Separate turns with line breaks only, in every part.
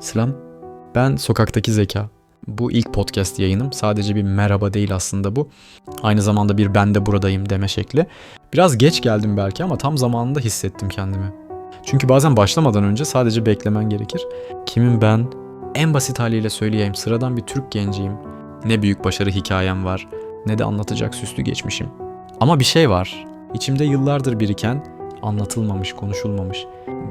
Selam. Ben Sokaktaki Zeka. Bu ilk podcast yayınım. Sadece bir merhaba değil aslında bu. Aynı zamanda bir ben de buradayım deme şekli. Biraz geç geldim belki ama tam zamanında hissettim kendimi. Çünkü bazen başlamadan önce sadece beklemen gerekir. Kimim ben? En basit haliyle söyleyeyim. Sıradan bir Türk genciyim. Ne büyük başarı hikayem var, ne de anlatacak süslü geçmişim. Ama bir şey var. İçimde yıllardır biriken, anlatılmamış, konuşulmamış,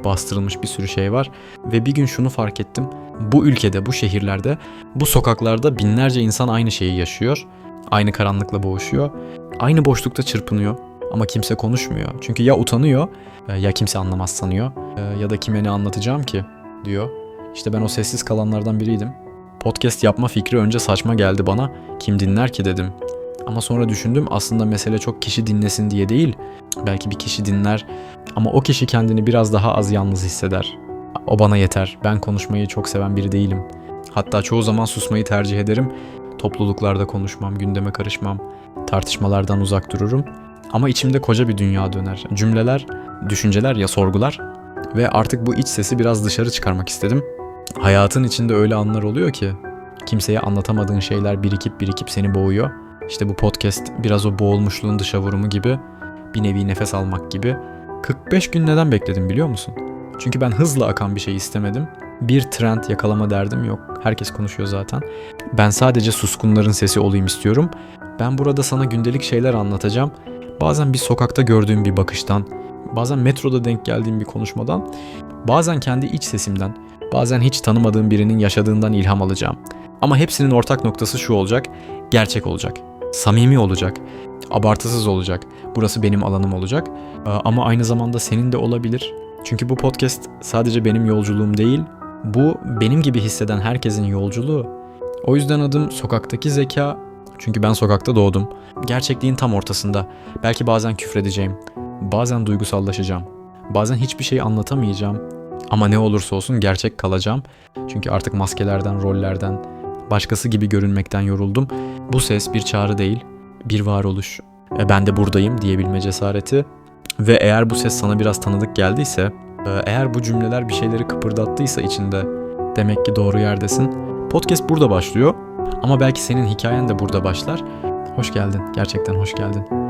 bastırılmış bir sürü şey var. Ve bir gün şunu fark ettim. Bu ülkede, bu şehirlerde, bu sokaklarda binlerce insan aynı şeyi yaşıyor. Aynı karanlıkla boğuşuyor. Aynı boşlukta çırpınıyor. Ama kimse konuşmuyor. Çünkü ya utanıyor, e, ya kimse anlamaz sanıyor. e, Ya da kime ne anlatacağım ki diyor. İşte ben o sessiz kalanlardan biriydim. Podcast yapma fikri önce saçma geldi bana. Kim dinler ki dedim. Ama sonra düşündüm aslında mesele çok kişi dinlesin diye değil. Belki bir kişi dinler ama o kişi kendini biraz daha az yalnız hisseder. O bana yeter. Ben konuşmayı çok seven biri değilim. Hatta çoğu zaman susmayı tercih ederim. Topluluklarda konuşmam, gündeme karışmam, tartışmalardan uzak dururum. Ama içimde koca bir dünya döner. Cümleler, düşünceler ya sorgular ve artık bu iç sesi biraz dışarı çıkarmak istedim. Hayatın içinde öyle anlar oluyor ki kimseye anlatamadığın şeyler birikip birikip seni boğuyor. İşte bu podcast biraz o boğulmuşluğun dışa vurumu gibi, bir nevi nefes almak gibi. 45 gün neden bekledim biliyor musun? Çünkü ben hızla akan bir şey istemedim. Bir trend yakalama derdim yok. Herkes konuşuyor zaten. Ben sadece suskunların sesi olayım istiyorum. Ben burada sana gündelik şeyler anlatacağım. Bazen bir sokakta gördüğüm bir bakıştan, bazen metroda denk geldiğim bir konuşmadan, bazen kendi iç sesimden, bazen hiç tanımadığım birinin yaşadığından ilham alacağım. Ama hepsinin ortak noktası şu olacak, gerçek olacak. Samimi olacak, abartısız olacak. Burası benim alanım olacak. Ee, Ama aynı zamanda senin de olabilir. Çünkü bu podcast sadece benim yolculuğum değil, bu benim gibi hisseden herkesin yolculuğu. O yüzden adım sokaktaki zeka. Çünkü ben sokakta doğdum. Gerçekliğin tam ortasında. Belki bazen küfredeceğim. Bazen duygusallaşacağım. Bazen hiçbir şey anlatamayacağım. Ama ne olursa olsun gerçek kalacağım. Çünkü artık maskelerden, rollerden, başkası gibi görünmekten yoruldum. Bu ses bir çağrı değil, bir varoluş. E ben de buradayım diyebilme cesareti. Ve eğer bu ses sana biraz tanıdık geldiyse, e, eğer bu cümleler bir şeyleri kıpırdattıysa içinde, demek ki doğru yerdesin. Podcast burada başlıyor ama belki senin hikayen de burada başlar. Hoş geldin, gerçekten hoş geldin.